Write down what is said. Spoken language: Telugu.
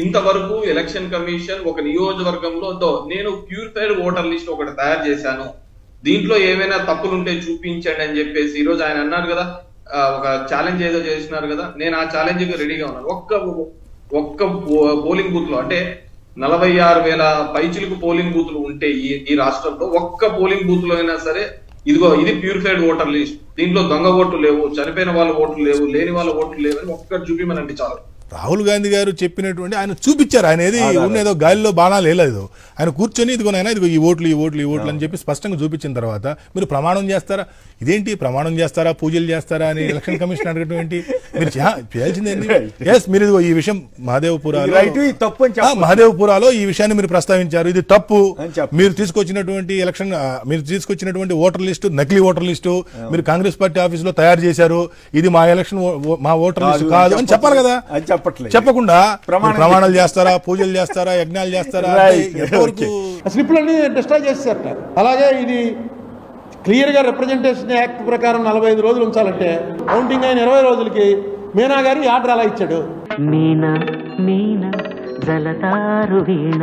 ఇంతవరకు ఎలక్షన్ కమిషన్ ఒక నియోజకవర్గంలో నేను ప్యూరిఫైడ్ ఓటర్ లిస్ట్ ఒకటి తయారు చేశాను. దీంట్లో ఏమైనా తప్పులుంటే చూపించండి అని చెప్పేసి ఈ రోజు ఆయన అన్నారు కదా. ఒక ఛాలెంజ్ ఏదో చేసినారు కదా. నేను ఆ ఛాలెంజ్కి రెడీగా ఉన్నాను. ఒక్క ఒక్క పోలింగ్ బూత్లో అంటే నలభై ఆరు వేల పైచిలకు పోలింగ్ బూత్లు ఉంటే ఈ ఈ రాష్ట్రంలో ఒక్క పోలింగ్ బూత్లో అయినా సరే ఇదిగో ఇది ప్యూరిఫైడ్ ఓటర్ లిస్ట్ దీంట్లో దొంగ ఓట్లు లేవు చనిపోయిన వాళ్ళ ఓట్లు లేవు లేని వాళ్ళ ఓట్లు లేవు అని ఒక్కటి చూపిమనండి చాలు. రాహుల్ గాంధీ గారు చెప్పినటువంటి ఆయన చూపించారు. ఆయన ఏది ఉన్న ఏదో గాలిలో బాణాలు వేయలేదు ఆయన కూర్చొని ఇదిగో నాయనా ఇదిగో ఈ ఓట్లు ఈ ఓట్లు ఈ ఓట్లు అని చెప్పి స్పష్టంగా చూపించిన తర్వాత మీరు ప్రమాణం చేస్తారా? ఇదేంటి ప్రమాణం చేస్తారా? పూజలు చేస్తారా అని ఎలక్షన్ కమిషన్ అడగటం ఏంటి? మీరు చే- చేయాల్సింది ఏంటి? ఎస్ మీరు ఇదిగో ఈ విషయం మహాదేవపురాలో మహదేవ్పురాలో ఈ విషయాన్ని మీరు ప్రస్తావించారు. ఇది తప్పు. మీరు తీసుకొచ్చినటువంటి ఎలక్షన్ మీరు తీసుకొచ్చినటువంటి ఓటర్ లిస్టు నకిలీ ఓటర్ లిస్టు మీరు కాంగ్రెస్ పార్టీ ఆఫీస్లో తయారు చేశారు. ఇది మా ఎలక్షన్ మా ఓటర్ లిస్ట్ కాదు అని చెప్పాలి కదా. చెప్పట్లేదు. చెప్పకుండా ప్రమాణాలు చేస్తారా పూజలు చేస్తారా యజ్ఞాలు చేస్తారా స్లిప్లన్నీ డిస్ట్రాయ్ చేశారట అలాగే ఇది క్లియర్గా రిప్రజెంటేషన్ యాక్ట్ ప్రకారం నలభై ఐదు రోజులు ఉంచాలంటే కౌంటింగ్ అయిన ఇరవై రోజులకి మీనా గారు ఆర్డర్ అలా ఇచ్చాడు. మీన మీన జలతారు వీణ.